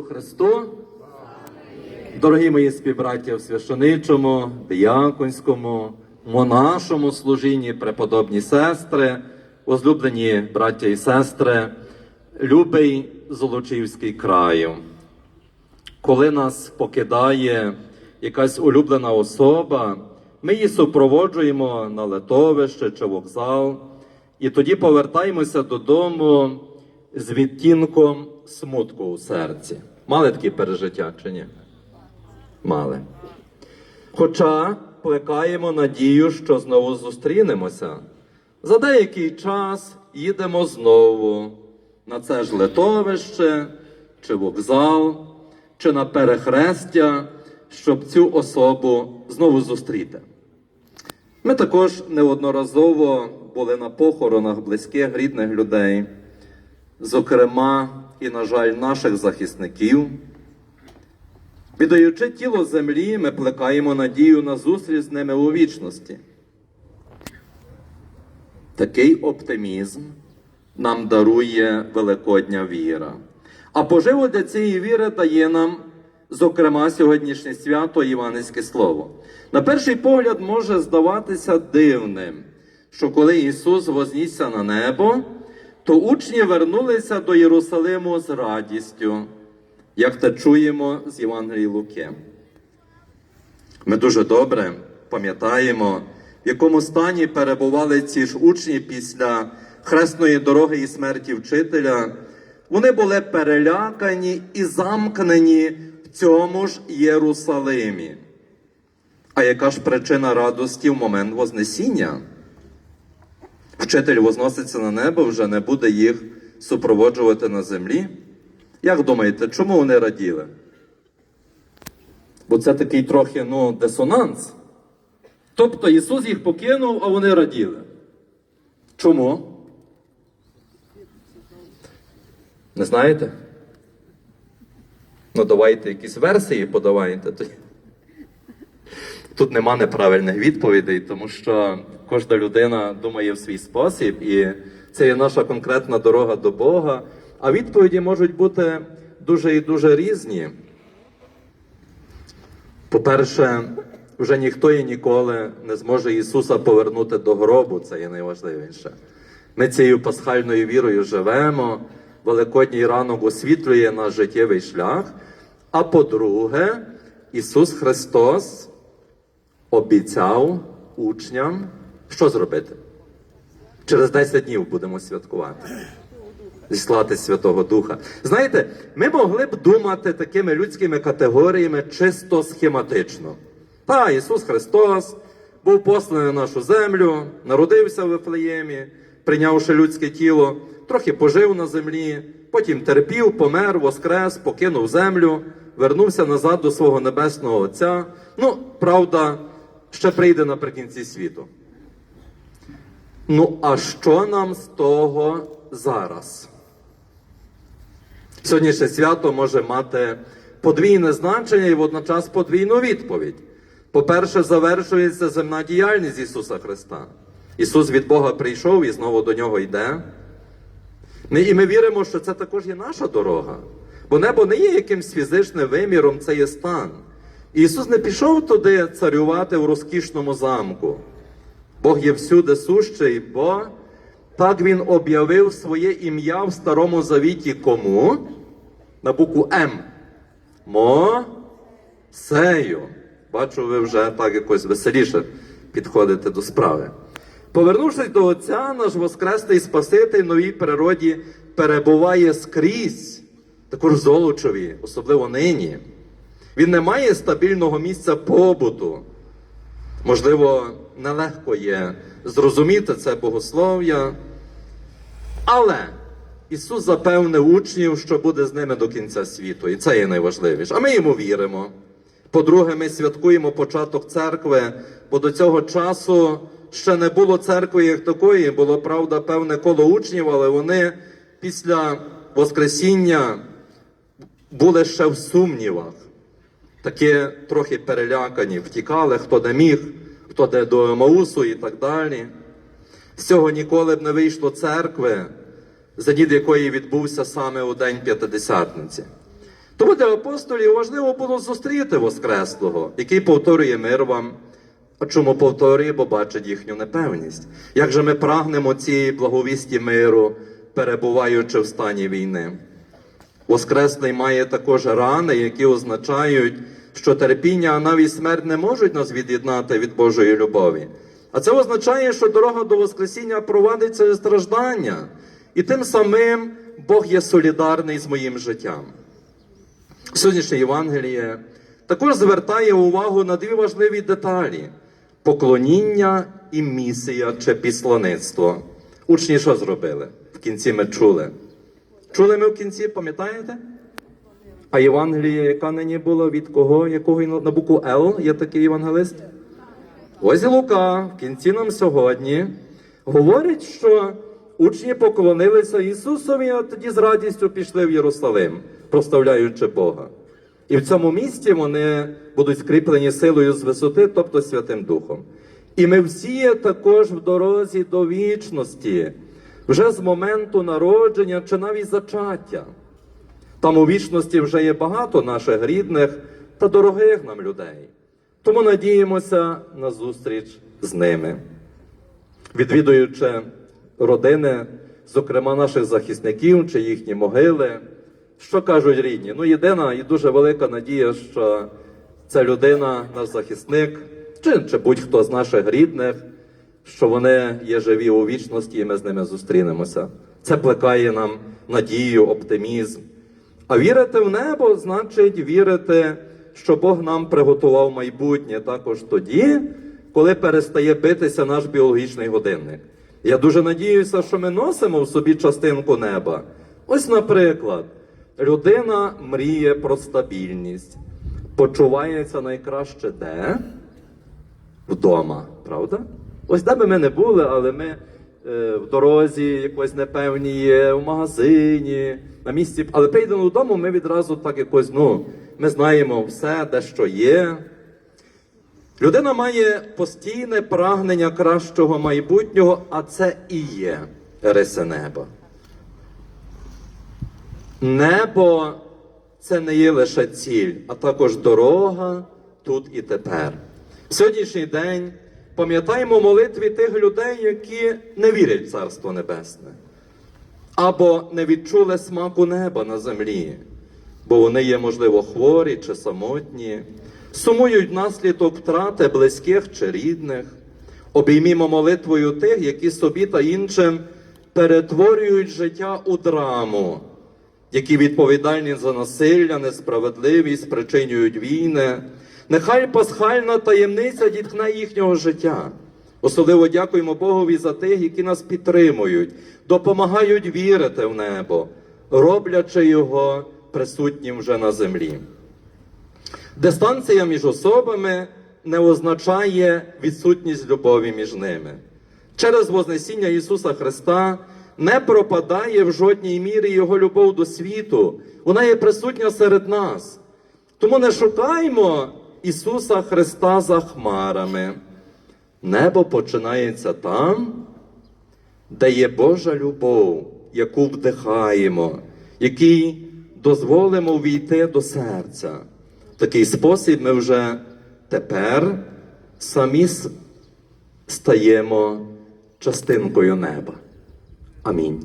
Ісусу Христу. Дорогі мої співбраття в священичому, дияконському, монашому служінні, преподобні сестри, возлюблені браття і сестри, любий Золочівський краю. Коли нас покидає якась улюблена особа, ми її супроводжуємо на литовище чи вокзал, і тоді повертаємося додому з відтінком смутку у серці. Мали такі пережиття чи ні? Мали. Хоча плекаємо надію, що знову зустрінемося. За деякий час їдемо знову на це ж литовище, чи вокзал, чи на перехрестя, щоб цю особу знову зустріти. Ми також неодноразово були на похоронах близьких рідних людей, зокрема, і, на жаль, наших захисників. Віддаючи тіло землі, ми плекаємо надію на зустріч з ними у вічності. Такий оптимізм нам дарує Великодня віра. А поживо для цієї віри дає нам, зокрема, сьогоднішнє свято Іванське Слово. На перший погляд може здаватися дивним, що коли Ісус вознісся на небо, то учні вернулися до Єрусалиму з радістю, як те чуємо з Євангелії Луки. Ми дуже добре пам'ятаємо, в якому стані перебували ці ж учні після хресної дороги і смерті вчителя. Вони були перелякані і замкнені в цьому ж Єрусалимі. А яка ж причина радості в момент Вознесіння? Вчитель возноситься на небо, вже не буде їх супроводжувати на землі. Як думаєте, чому вони раділи? Бо це такий трохи ну, дисонанс. Тобто Ісус їх покинув, а вони раділи. Чому? Не знаєте? Ну, давайте якісь версії подавайте. Тут нема неправильних відповідей, тому що кожна людина думає в свій спосіб, і це є наша конкретна дорога до Бога. А відповіді можуть бути дуже і дуже різні. По-перше, вже ніхто і ніколи не зможе Ісуса повернути до гробу, це є найважливіше. Ми цією пасхальною вірою живемо, Великодній ранок освітлює наш життєвий шлях. А по-друге, Ісус Христос обіцяв учням, що зробити? Через 10 днів будемо святкувати. Зіслати Святого Духа. Знаєте, ми могли б думати такими людськими категоріями чисто схематично. Та, Ісус Христос був посланий на нашу землю, народився в Вифлеємі, прийнявши людське тіло, трохи пожив на землі, потім терпів, помер, воскрес, покинув землю, вернувся назад до свого небесного Отця. Ну, правда, ще прийде наприкінці світу. Ну, а що нам з того зараз? Сьогоднішнє свято може мати подвійне значення і водночас подвійну відповідь. По-перше, завершується земна діяльність Ісуса Христа. Ісус від Бога прийшов і знову до нього йде. І ми віримо, що це також є наша дорога. Бо небо не є якимсь фізичним виміром, це є стан. Ісус не пішов туди царювати в розкішному замку. Бог є всюди сущий, бо так Він об'явив своє ім'я в Старому Завіті кому? На букву М. Мосею. Бачу, ви вже так якось веселіше підходите до справи. Повернувшись до Отця, наш Воскресний Спаситель в новій природі перебуває скрізь, також в Золочеві, особливо нині. Він не має стабільного місця побуту. Можливо, нелегко є зрозуміти це богослов'я. Але Ісус запевнив учнів, що буде з ними до кінця світу. І це є найважливіше. А ми йому віримо. По-друге, ми святкуємо початок церкви, бо до цього часу ще не було церкви як такої, було правда певне коло учнів, але вони після Воскресіння були ще в сумнівах. Такі трохи перелякані, втікали, хто де міг, хто де до Маусу і так далі. З цього ніколи б не вийшло церкви, задід якої відбувся саме у День П'ятидесятниці. Тому для апостолів важливо було зустріти Воскреслого, який повторює мир вам. А чому повторює, бо бачить їхню непевність. Як же ми прагнемо цієї благовісті миру, перебуваючи в стані війни? Воскреслий має також рани, які означають, що терпіння, а навіть смерть не можуть нас від'єднати від Божої любові. А це означає, що дорога до Воскресіння провадить через страждання. І тим самим Бог є солідарний з моїм життям. Сьогоднішнє Євангеліє також звертає увагу на дві важливі деталі: поклоніння і місія чи післаництво. Учні що зробили? В кінці ми чули. Чули ми в кінці, пам'ятаєте? А Євангеліє, яка нині була від кого? Якого на букву Л є такий євангелист? Ось Лука в кінці нам сьогодні говорить, що учні поклонилися Ісусові, а тоді з радістю пішли в Єрусалим, прославляючи Бога. І в цьому місті вони будуть скріплені силою з висоти, тобто Святим Духом. І ми всі також в дорозі до вічності, вже з моменту народження чи навіть зачаття. Там у вічності вже є багато наших рідних та дорогих нам людей. Тому надіємося на зустріч з ними. Відвідуючи родини, зокрема наших захисників чи їхні могили, що кажуть рідні? Ну, єдина і дуже велика надія, що ця людина, наш захисник, чи, чи будь-хто з наших рідних, що вони є живі у вічності, і ми з ними зустрінемося. Це плекає нам надію, оптимізм. А вірити в небо значить вірити, що Бог нам приготував майбутнє також тоді, коли перестає битися наш біологічний годинник. Я дуже надіюся, що ми носимо в собі частинку неба. Ось, наприклад, людина мріє про стабільність, почувається найкраще де? Вдома, правда? Ось де би ми не були, але ми е, в дорозі якось непевні є, в магазині, на місці. Але прийдемо додому, ми відразу так якось, ну, ми знаємо все, де що є. Людина має постійне прагнення кращого майбутнього, а це і є риси неба. Небо це не є лише ціль, а також дорога тут і тепер. В сьогоднішній день пам'ятаємо молитві тих людей, які не вірять в Царство Небесне, або не відчули смаку неба на землі, бо вони є, можливо, хворі чи самотні, сумують внаслідок втрати близьких чи рідних. Обіймімо молитвою тих, які собі та іншим перетворюють життя у драму, які відповідальні за насилля, несправедливість, спричинюють війни. Нехай пасхальна таємниця діткне їхнього життя. Особливо дякуємо Богові за тих, які нас підтримують, допомагають вірити в небо, роблячи його присутнім вже на землі. Дистанція між особами не означає відсутність любові між ними. Через Вознесіння Ісуса Христа не пропадає в жодній мірі Його любов до світу. Вона є присутня серед нас. Тому не шукаймо Ісуса Христа за хмарами. Небо починається там, де є Божа любов, яку вдихаємо, який дозволимо війти до серця. В такий спосіб ми вже тепер самі стаємо частинкою неба. Амінь.